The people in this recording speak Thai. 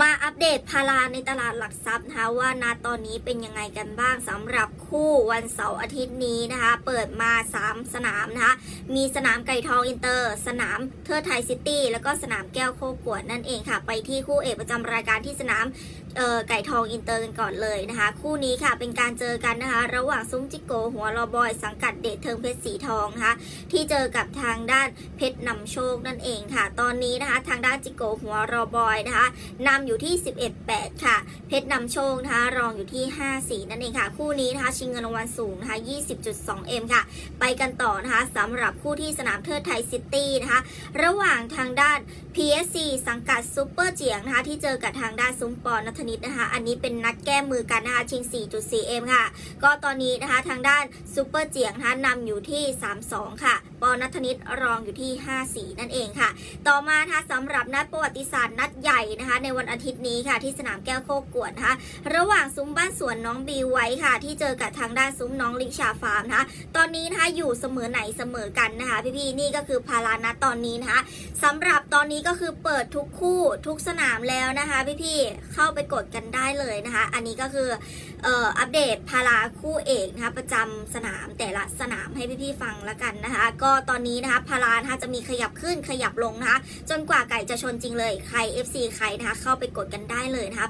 มาอัปเดตพาราในตลาดหลักทรัพย์นะคะว่าณตอนนี้เป็นยังไงกันบ้างสำหรับคู่วันเสาร์อาทิตย์นี้นะคะ เปิดมา 3 สนามนะคะ มีสนามไก่ทองอินเตอร์ สนามเทิดไทยซิตี้แล้วก็สนามแก้วโคกวดนั่นเองค่ะ ไปที่คู่เอกประจำรายการที่สนามไก่ทองอินเตอร์กันก่อนเลยนะคะ คู่นี้ค่ะเป็นการเจอกันนะคะ ระหว่างซุ้มจิโก หัวรอบอยสังกัดเดชเทิงเพชรสีทองนะคะที่เจอกับทางด้านเพชรนำโชคนั่นเองค่ะ ตอนนี้นะคะ ทางด้านจิโก หัวรอบอยนะคะนำอยู่ที่ 11-8 ค่ะ เพชรนำโชคนะคะรองอยู่ที่ 5-4 นั่นเองค่ะ คู่นี้นะคะชิงเงินรางวัลสูงนะคะ 20.2M ค่ะ ไปกันต่อนะคะสำหรับคู่ที่สนามเทิดไทยซิตี้นะคะ ระหว่างทางด้าน PSC สังกัดซูเปอร์เจียงนะคะที่เจอกับทางด้านซุ้มปอนนัทนิดนะคะ อันนี้เป็นนัดแก้มือกันนะคะชิง 4.4M ค่ะ ก็ตอนนี้นะคะทางด้านซูเปอร์เจียงนะคะนำอยู่ที่ 3-2 ค่ะปอนัทนิดรองอยู่ที่ 5-4 นั่นเองค่ะ ต่อมานะคะสำหรับนัดประวัติศาสตร์นัดใหญ่นะคะ ในวันอาทิตย์นี้ค่ะที่สนามแก้วโคกวดนะคะ ระหว่างซุ้มบ้านสวนน้องบีไว้ค่ะ ที่เจอกับทางด้านซุ้มน้องลิชาฟาร์มนะคะตอนนี้นะคะอยู่เสมอไหนเสมอกันนะคะ พี่ๆนี่ก็คือพารานะตอนนี้นะคะสำหรับตอนนี้ก็คือเปิดทุกคู่ทุกสนามแล้วนะคะพี่ๆเข้าไปกดกันได้เลยนะคะ อันนี้ก็คืออัปเดตพาราคู่เอกนะคะประจำสนามแต่ละสนามให้พี่ๆฟังแล้วกันนะคะก็ก็ตอนนี้นะคะพารานะคะจะมีขยับขึ้นขยับลงนะคะ จนกว่าไก่จะชนจริงเลยใคร FC ใครนะคะเข้าไปกดกันได้เลยนะคะ